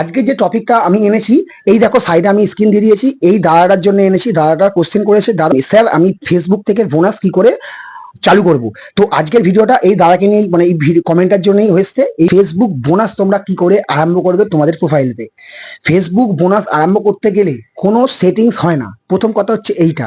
আজকে যে টপিকটা আমি এনেছি, এই দেখো সাইডে আমি স্ক্রিন দিয়ে দিয়েছি, এই দাদাটার জন্য এনেছি দাদাটা কোশ্চেন করেছে, দাদা, স্যার, আমি ফেসবুক থেকে বোনাস কি করে চালু করব? তো আজকের ভিডিওটা এই দাদাকে নিয়ে মানে এই কমেন্টের জন্যই হয়েছে, এই ফেসবুক বোনাস তোমরা কি করে আরম্ভ করবে তোমাদের প্রোফাইলতে ফেসবুক বোনাস আরম্ভ করতে গেলে কোনো সেটিংস হয় না। প্রথম কথা হচ্ছে এইটা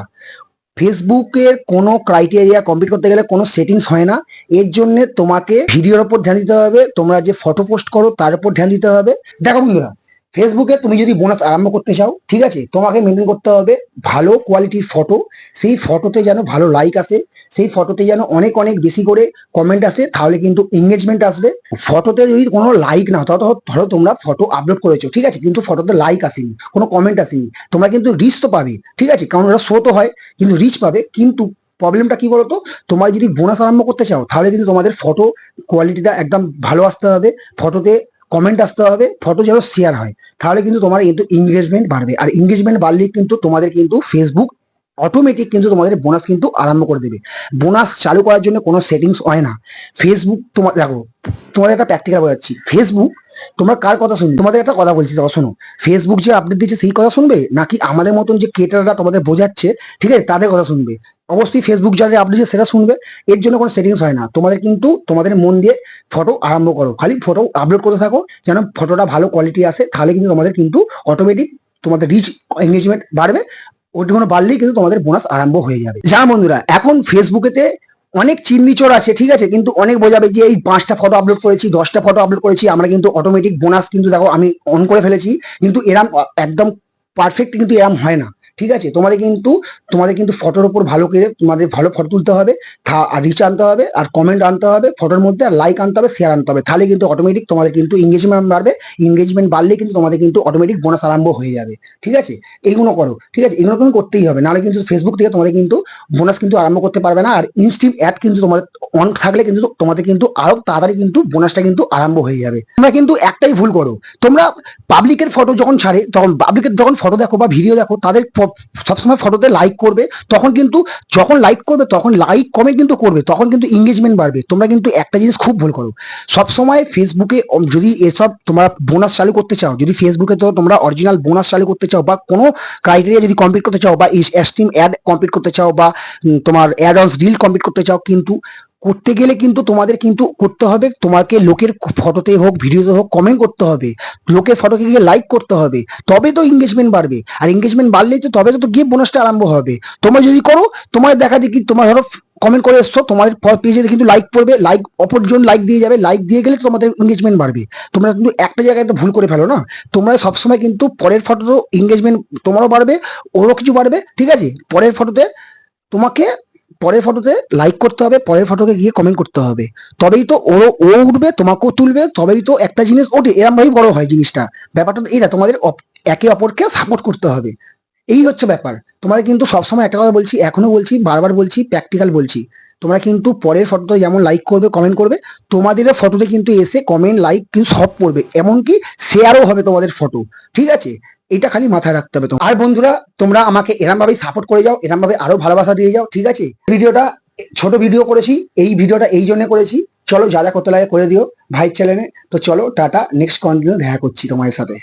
ফেসবুকের কোনো ক্রাইটেরিয়া কমপ্লিট করতে গেলে কোনো সেটিংস হয় না। এর জন্য তোমাকে ভিডিওর উপর ধ্যান দিতে হবে, তোমরা যে ফটো পোস্ট করো তার উপর ধ্যান দিতে হবে। দেখো বন্ধুরা ফেসবুকে তুমি যদি বোনাস আরম্ভ করতে চাও, ঠিক আছে? তোমাকে মেনটেন করতে হবে ভালো কোয়ালিটির ফটো সেই ফটোতে যেন ভালো লাইক আসে, সেই ফটোতে যেন অনেক অনেক বেশি করে কমেন্ট আসে, তাহলে কিন্তু এঙ্গেজমেন্ট আসবে। ফটোতে যদি কোনো লাইক না, ধরো ধরো তোমরা ফটো আপলোড করেছ, ঠিক আছে? কিন্তু ফটোতে লাইক আসেনি, কোনো কমেন্ট আসেনি, তোমরা কিন্তু রিচ তো পাবে, ঠিক আছে? কারণ ওরা শো তো হয়, কিন্তু রিচ পাবে। কিন্তু প্রবলেমটা কি বলতো? তোমরা যদি বোনাস আরম্ভ করতে চাও, তাহলে কিন্তু তোমাদের ফটো কোয়ালিটিটা একদম ভালো আসতে হবে। ফটোতে কমেন্ট আসতে হবে ফটো যেন শেয়ার হয়। তাহলে কিন্তু তোমার কিন্তু এঙ্গেজমেন্ট বাড়বে। আর এঙ্গেজমেন্ট বাড়লে কিন্তু তোমাদের কিন্তু ফেসবুক অটোমেটিক কিন্তু তোমাদের বোনাস কিন্তু আরম্ভ করে দেবে। বোনাস চালু করার জন্য কোনো সেটিংস হয় না। ফেসবুক তোমার দেখো, তোমাদের একটা প্র্যাকটিক্যাল বোঝাচ্ছি। ফেসবুক তোমরা কার কথা শুনবে? তোমাদের একটা কথা বলছি, দেখো, শোনো। ফেসবুক যে আপডেট দিচ্ছে, সেই কথা শুনবে? নাকি আমাদের মতন যে ক্রিয়েটাররা তোমাদের বোঝাচ্ছে, ঠিক আছে, তাদের কথা শুনবে? অবশ্যই ফেসবুক যাদের আপডেট যে সেটা শুনবে। এর জন্য কোনো সেটিংস হয় না। তোমাদের কিন্তু তোমাদের মন দিয়ে ফটো আরম্ভ করো। খালি ফটো আপলোড করতে থাকো, যেন ফটোটা ভালো কোয়ালিটি আসে। তাহলে কিন্তু তোমাদের কিন্তু অটোমেটিক তোমাদের রিচ এঙ্গেজমেন্ট বাড়বে। ওটি কোনো বাড়লেই কিন্তু তোমাদের বোনাস আরম্ভ হয়ে যাবে। যা বন্ধুরা, এখন ফেসবুকেতে অনেক চিন্নিচোর আছে, ঠিক আছে? কিন্তু অনেক বোঝাবে যে এই পাঁচটা ফটো আপলোড করেছি, দশটা ফটো আপলোড করেছি, আমরা কিন্তু অটোমেটিক বোনাস কিন্তু দেখো, আমি অন করে ফেলেছি। কিন্তু এরাম, একদম পারফেক্ট কিন্তু এরাম হয় না। ঠিক আছে? তোমাদের কিন্তু তোমাদের কিন্তু ফটোর উপর ভালো করে তোমাদের ভালো ফটো তুলতে হবে আর রিচ আনতে হবে, আর কমেন্ট আনতে হবে ফটোর মধ্যে আর লাইক আনতে হবে শেয়ার আনতে হবে। তাহলে কিন্তু অটোমেটিক তোমাদের কিন্তু এঙ্গেজমেন্ট বাড়বে। এঙ্গেজমেন্ট বাড়লে কিন্তু তোমাদের কিন্তু অটোমেটিক বোনাস আরম্ভ হয়ে যাবে। ঠিক আছে? এইগুলো করো। ঠিক আছে? এগুলো কিন্তু করতেই হবে। নাহলে কিন্তু ফেসবুক থেকে তোমাদের কিন্তু বোনাস কিন্তু আরম্ভ করতে পারবে না, আর ইনস্টিম অ্যাপ কিন্তু তোমাদের অন থাকলে কিন্তু তোমাদের কিন্তু আরও তাড়াতাড়ি কিন্তু বোনাসটা কিন্তু আরম্ভ হয়ে যাবে। তোমরা কিন্তু একটাই ভুল করো। তোমরা পাবলিকের ফটো যখন ছাড়ে তখন পাবলিকের যখন ফটো দেখো বা ভিডিও দেখো, তাদের সবসময় ফটোতে লাইক করবে, তখন কিন্তু যখন লাইক করবে, তখন লাইক কমে কিন্তু করবে, তখন কিন্তু এঙ্গেজমেন্ট বাড়বে। তোমরা কিন্তু একটা জিনিস খুব ভুল করো। সবসময় ফেসবুকে যদি এসব তোমরা বোনাস চালু করতে চাও, যদি ফেসবুকে তো তোমরা অরিজিনাল বোনাস চালু করতে চাও, বা কোনো ক্রাইটেরিয়া যদি কমপ্লিট করতে চাও, বা এস্টিম অ্যাড কমপ্লিট করতে চাও, বা তোমার অ্যাড অনস রিল কমপ্লিট করতে চাও, কিন্তু করতে গেলে কিন্তু তোমাদের কিন্তু করতে হবে। তোমাকে লোকের ফটোতে হোক, ভিডিওতে হোক কমেন্ট করতে হবে। লোকের ফটোকে গিয়ে লাইক করতে হবে। তবে তো এঙ্গেজমেন্ট বাড়বে। আর এঙ্গেজমেন্ট বাড়লেই তো তবে তো গিয়ে বোনাসটা আরম্ভ হবে। তোমরা যদি করো তোমার দেখা দেখি তোমার ধরো কমেন্ট করে এসছো, তোমাদের পেজে কিন্তু লাইক পড়বে। লাইক অপরজন লাইক দিয়ে যাবে। লাইক দিয়ে গেলে তোমাদের এঙ্গেজমেন্ট বাড়বে। তোমরা কিন্তু একটা জায়গায় তো ভুল করে ফেলো না? তোমরা সবসময় কিন্তু পরের ফটো তো এঙ্গেজমেন্ট তোমারও বাড়বে, ওরও কিছু বাড়বে, ঠিক আছে? পরের ফটোতে তোমাকে পরের ফটোতে লাইক করতে হবে, পরের ফটোকে গিয়ে কমেন্ট করতে হবে। তবেই তো ওরও, ও উঠবে, তোমাকেও তুলবে, তবেই তো একটা জিনিস ওঠে। এরম ভাবেই বড় হয় জিনিসটা। ব্যাপারটা তো এইটা, তোমাদের একে অপরকে সাপোর্ট করতে হবে। এই হচ্ছে ব্যাপার। তোমাদের কিন্তু সবসময় একটা কথা বলছি, এখনও বলছি, বারবার বলছি প্র্যাকটিক্যাল বলছি। তোমরা কিন্তু পরের ফটোতে যেমন লাইক করবে কমেন্ট করবে তোমাদের ফটোতে কিন্তু এসে কমেন্ট লাইক কিন্তু সব পড়বে এমনকি শেয়ারও হবে তোমাদের ফটো ঠিক আছে? এটা খালি মাথায় রাখতে হবে আর বন্ধুরা, তোমরা আমাকে এরম ভাবেই সাপোর্ট করে যাও, এরমভাবে আরও ভালোবাসা দিয়ে যাও, ঠিক আছে? ভিডিওটা ছোট ভিডিও করেছি, এই ভিডিওটা এই জন্য করেছি। চলো যা যা করতে লাগে করে দিও ভাই চ্যানেলে। তো চলো, টাটা নেক্সট কন্টিনিউ দেখা করছি তোমাদের সাথে।